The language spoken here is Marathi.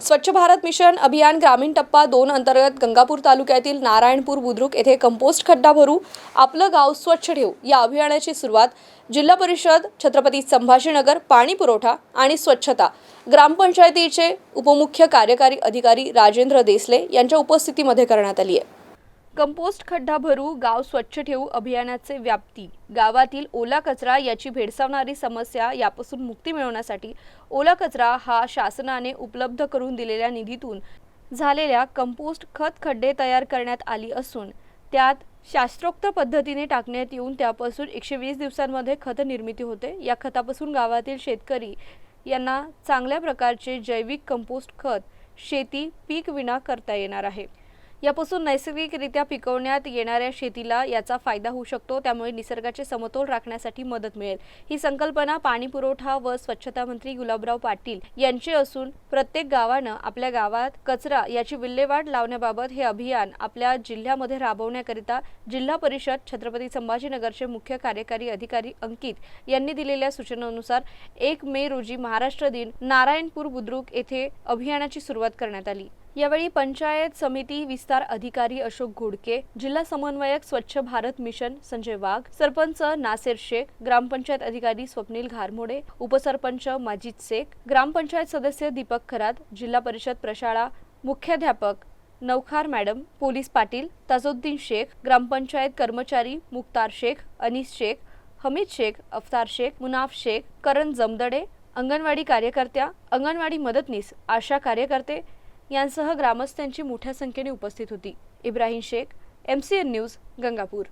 स्वच्छ भारत मिशन अभियान ग्रामीण टप्पा दोन अंतर्गत गंगापूर तालुक्यातील नारायणपूर बुद्रुक येथे कंपोस्ट खड्डा भरू आपलं गाव स्वच्छ ठेवू या अभियानाची सुरुवात जिल्हा परिषद छत्रपती संभाजीनगर पाणी पुरवठा आणि स्वच्छता ग्रामपंचायतीचे उपमुख्य कार्यकारी अधिकारी राजेंद्र देसले यांच्या उपस्थितीमध्ये करण्यात आली आहे. कंपोस्ट खड्डा भरू गाव स्वच्छ ठेवू अभियानाचे व्याप्ती. गावातील ओला कचरा याची भेडसावणारी समस्या यापासून मुक्ती मिळवण्यासाठी ओला कचरा हा शासनाने उपलब्ध करून दिलेल्या निधीतून झालेल्या कंपोस्ट खत खड्डे तयार करण्यात आली असून त्यात शास्त्रोक्त पद्धतीने टाकण्यात येऊन त्यापासून एकशे वीस दिवसांमध्ये खत निर्मिती होते. या खतापासून गावातील शेतकरी यांना चांगल्या प्रकारचे जैविक कंपोस्ट खत शेती पीक विना करता येणार आहे. यापासून नैसर्गिकरित्या पिकवण्यात येणाऱ्या शेतीला याचा फायदा होऊ शकतो त्यामुळे निसर्गाचे समतोल राखण्यासाठी मदत मिळेल. ही संकल्पना पाणी पुरवठा व स्वच्छता मंत्री गुलाबराव पाटील यांची असून प्रत्येक गावानं आपल्या गावात कचरा याची विल्हेवाट लावण्याबाबत हे अभियान आपल्या जिल्ह्यामध्ये राबवण्याकरिता जिल्हा परिषद छत्रपती संभाजीनगरचे मुख्य कार्यकारी अधिकारी अंकित यांनी दिलेल्या सूचनानुसार एक मे रोजी महाराष्ट्र दिन नारायणपूर बुद्रुक येथे अभियानाची सुरुवात करण्यात आली. यावेळी पंचायत समिती विस्तार अधिकारी अशोक घोडके जिल्हा समन्वयक स्वच्छ भारत मिशन संजय वाघ सरपंच नासेर शेख ग्रामपंचायत अधिकारी स्वप्नील घारमोडे उपसरपंच माजिद शेख ग्रामपंचायत सदस्य दीपक खरात जिल्हा परिषद प्रशाळा मुख्याध्यापक नौखार मॅडम पोलीस पाटील ताजुद्दीन शेख ग्रामपंचायत कर्मचारी मुक्तार शेख अनिस शेख हमीद शेख अफ्तार शेख मुनाफ शेख करण जमदडे अंगणवाडी कार्यकर्त्या अंगणवाडी मदतनीस आशा कार्यकर्ते यांसह ग्रामस्थांची मोठ्या संख्येने उपस्थित होती. Ibrahim Shaikh M C N news Gangapur.